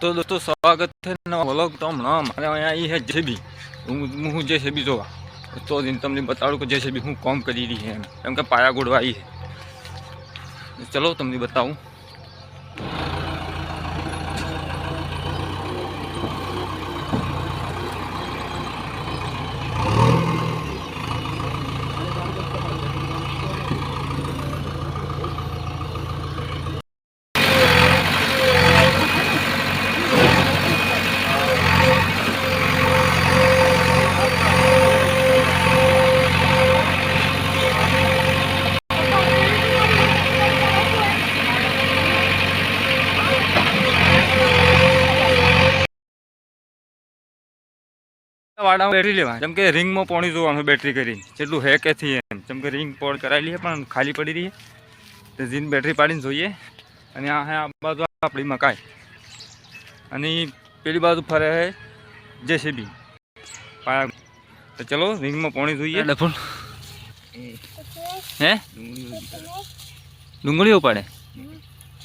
તો દોસ્તો, સ્વાગત છે વ્લોગ તો હમણાં મારે અહીંયા એ છે જેબી હું હું જેસીબી જોવા. તો જ તમને બતાડું કે જેસીબી હું કોમ કરી રહી છે. એમ. કે પાયા ગોળવા આવી છે. ચલો તમને બતાવું. વાડામાં બેટરી લેવા જેમ કે રિંગમાં પોણી જોવાનું બેટરી કરી જેટલું હે કે થઈ એમ. જેમ કે રિંગ પોણ કરાવી લઈએ પણ ખાલી પડી રહી તો જીન બેટરી પાડીને જોઈએ. અને આ હે આ બાજુ આપણી મકાઈ. અને પેલી બાજુ ફરે હે જેસીબી. પાયા. તો ચલો રિંગમાં પોણી જોઈએ. ડફુલ હે? ડુંગળી ઉપાડે.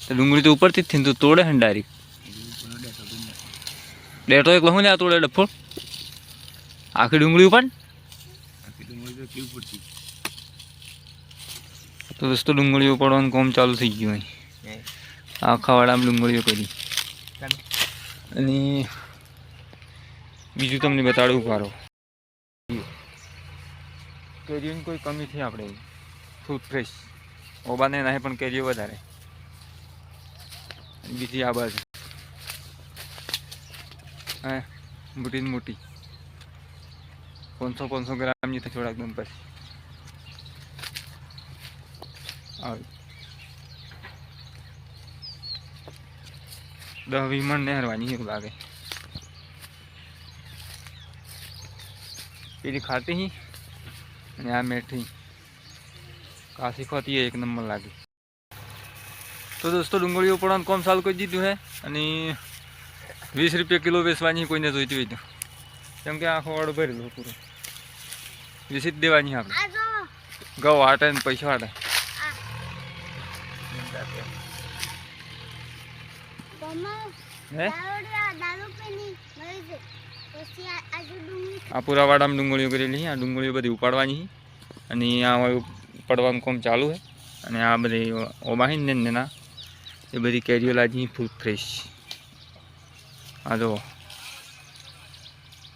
તો ડુંગળી તો ઉપરથી જ થઈને તું તોડે હંડારી ડેટો એક હું ને આ તોડે ડફુલ આખી ડુંગળી ઉપાડ તો દોસ્તો ડુંગળીઓ પડવાનું કોમ ચાલુ થઈ ગયું અહીં. આખા વાડામાં ડુંગળીઓ કરી અને બીજું તમને બતાડું પારો કેરીઓની કોઈ કમી છે આપણે? ફ્રૂટ ફ્રેશ ઓબાને નાહે પણ કેરીઓ વધારે. બીજી આ બાજુ. હા? મોટી ને મોટી. પાંચસો પાંચસો ગ્રામની તો થોડાક દમ પછી આવી. દસ વીસ મણ નહેરવાની લાગે પેલી ખાતી હી અને આ મેઠી. કાશી ખાતી એક નંબર લાગી. તો દોસ્તો, ડુંગળીઓ પડવાનું કોમ સાલ કરી દીધું હે અને વીસ રૂપિયા કિલો વેચવાની કોઈને જોઈતી હોય તો. કેમ કે આખો વાળો ભરેલો પૂરો. વીસી દેવાની આપણે. ગૌ હાટે ને પૈસા હાટે. આ પૂરા વાડામાં ડુંગળીઓ કરેલી આ ડુંગળીઓ બધી ઉપાડવાની છે. અને આ ઉપાડવાનું કામ ચાલુ છે. અને આ બધી ઓબાહી ને ના એ બધી કેરીઓ લાજી ફૂલ ફ્રેશ. આ જો.